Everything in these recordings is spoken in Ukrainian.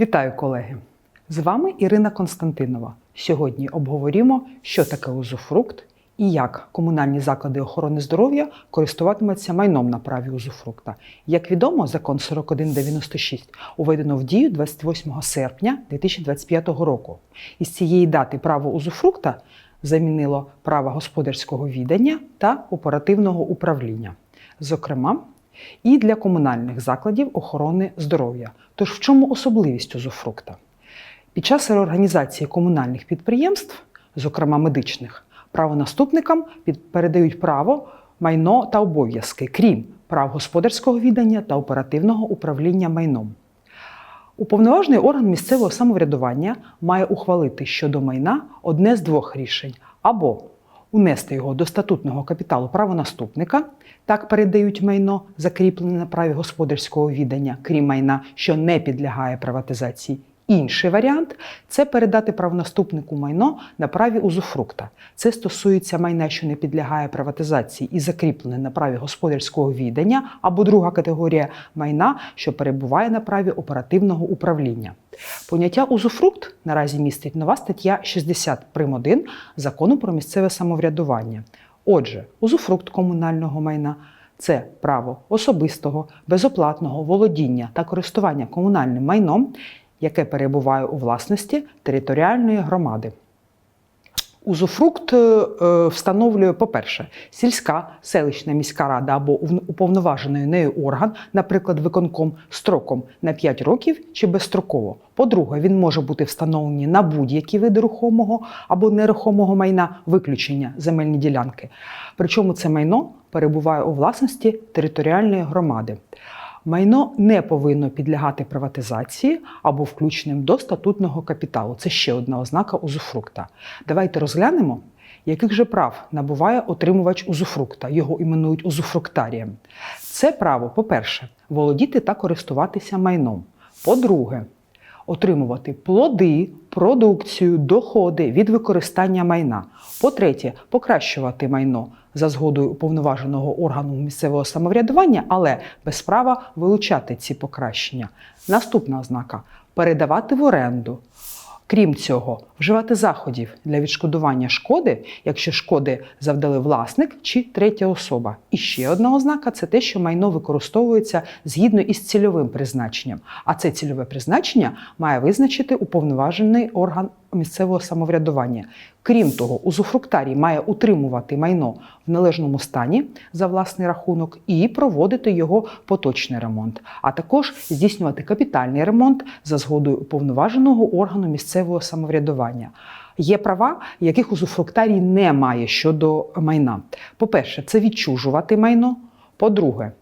Вітаю, колеги! З вами Ірина Константинова. Сьогодні обговоримо, що таке узуфрукт і як комунальні заклади охорони здоров'я користуватимуться майном на праві узуфрукта. Як відомо, закон 4196 уведено в дію 28 серпня 2025 року. Із цієї дати право узуфрукта замінило право господарського відання та оперативного управління. Зокрема, і для комунальних закладів охорони здоров'я. Тож в чому особливість узуфрукта? Під час реорганізації комунальних підприємств, зокрема медичних, правонаступникам передають право, майно та обов'язки, крім прав господарського віддання та оперативного управління майном. Уповноважений орган місцевого самоврядування має ухвалити щодо майна одне з двох рішень або унести його до статутного капіталу правонаступника, так передають майно, закріплене на праві господарського відання, крім майна, що не підлягає приватизації. Інший варіант це передати правонаступнику майно на праві узуфрукта. Це стосується майна, що не підлягає приватизації і закріплене на праві господарського віддання, або друга категорія майна, що перебуває на праві оперативного управління. Поняття узуфрукт наразі містить нова стаття 60 прим. 1 закону про місцеве самоврядування. Отже, узуфрукт комунального майна це право особистого, безоплатного володіння та користування комунальним майном, яке перебуває у власності територіальної громади. Узуфрукт е, е, встановлює, по-перше, сільська, селищна міська рада або уповноважений нею орган, наприклад, виконком строком на 5 років чи безстроково. По-друге, він може бути встановлений на будь-які види рухомого або нерухомого майна, виключення земельні ділянки. Причому це майно перебуває у власності територіальної громади. Майно не повинно підлягати приватизації або включеним до статутного капіталу. Це ще одна ознака узуфрукта. Давайте розглянемо, яких же прав набуває отримувач узуфрукта. Його іменують узуфруктарієм. Це право, по-перше, володіти та користуватися майном. По-друге, отримувати плоди, продукцію, доходи від використання майна. По-третє, покращувати майно за згодою уповноваженого органу місцевого самоврядування, але без права вилучати ці покращення. Наступна ознака передавати в оренду. Крім цього, вживати заходів для відшкодування шкоди, якщо шкоди завдали власник чи третя особа. І ще одна ознака це те, що майно використовується згідно із цільовим призначенням. А це цільове призначення має визначити уповноважений орган місцевого самоврядування. Крім того, узуфруктарій має утримувати майно в належному стані за власний рахунок і проводити його поточний ремонт, а також здійснювати капітальний ремонт за згодою уповноваженого органу місцевого самоврядування. Є права, яких узуфруктарій не має щодо майна. По-перше, це відчужувати майно. По-друге,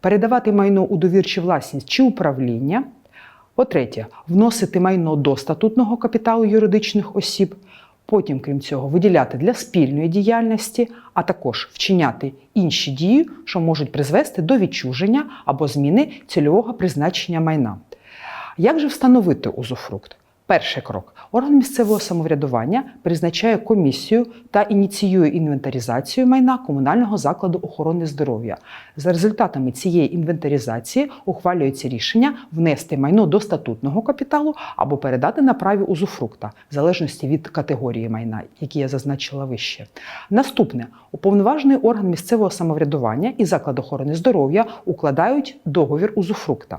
передавати майно у довірчу власність чи управління. По-третє, вносити майно до статутного капіталу юридичних осіб. Потім, крім цього, виділяти для спільної діяльності, а також вчиняти інші дії, що можуть призвести до відчуження або зміни цільового призначення майна. Як же встановити узуфрукт? Перший крок. Орган місцевого самоврядування призначає комісію та ініціює інвентаризацію майна комунального закладу охорони здоров'я. За результатами цієї інвентаризації ухвалюється рішення внести майно до статутного капіталу або передати на праві узуфрукта, в залежності від категорії майна, які я зазначила вище. Наступне уповноважений орган місцевого самоврядування і заклад охорони здоров'я укладають договір узуфрукта.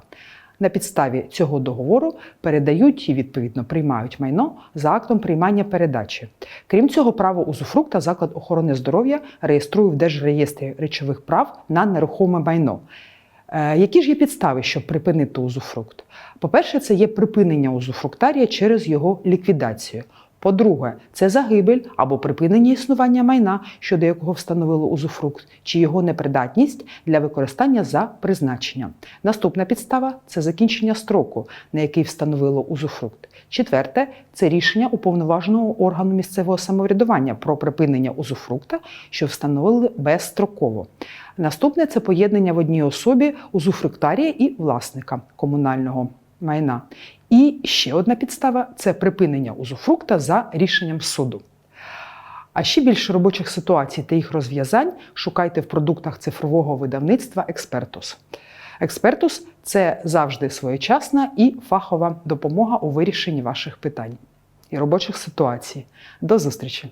На підставі цього договору передають і відповідно приймають майно за актом приймання передачі. Крім цього, право узуфрукта заклад охорони здоров'я реєструє в Держреєстрі речових прав на нерухоме майно. Е, Які ж є підстави, щоб припинити узуфрукт? По-перше, це є припинення узуфруктарія через його ліквідацію. По-друге, це загибель або припинення існування майна, щодо якого встановило узуфрукт, чи його непридатність для використання за призначенням. Наступна підстава це закінчення строку, на який встановило узуфрукт. Четверте це рішення уповноваженого органу місцевого самоврядування про припинення узуфрукта, що встановили безстроково. Наступне це поєднання в одній особі узуфруктарія і власника комунального майна. І ще одна підстава це припинення узуфрукта за рішенням суду. А ще більше робочих ситуацій та їх розв'язань шукайте в продуктах цифрового видавництва Експертус. Експертус це завжди своєчасна і фахова допомога у вирішенні ваших питань і робочих ситуацій. До зустрічі!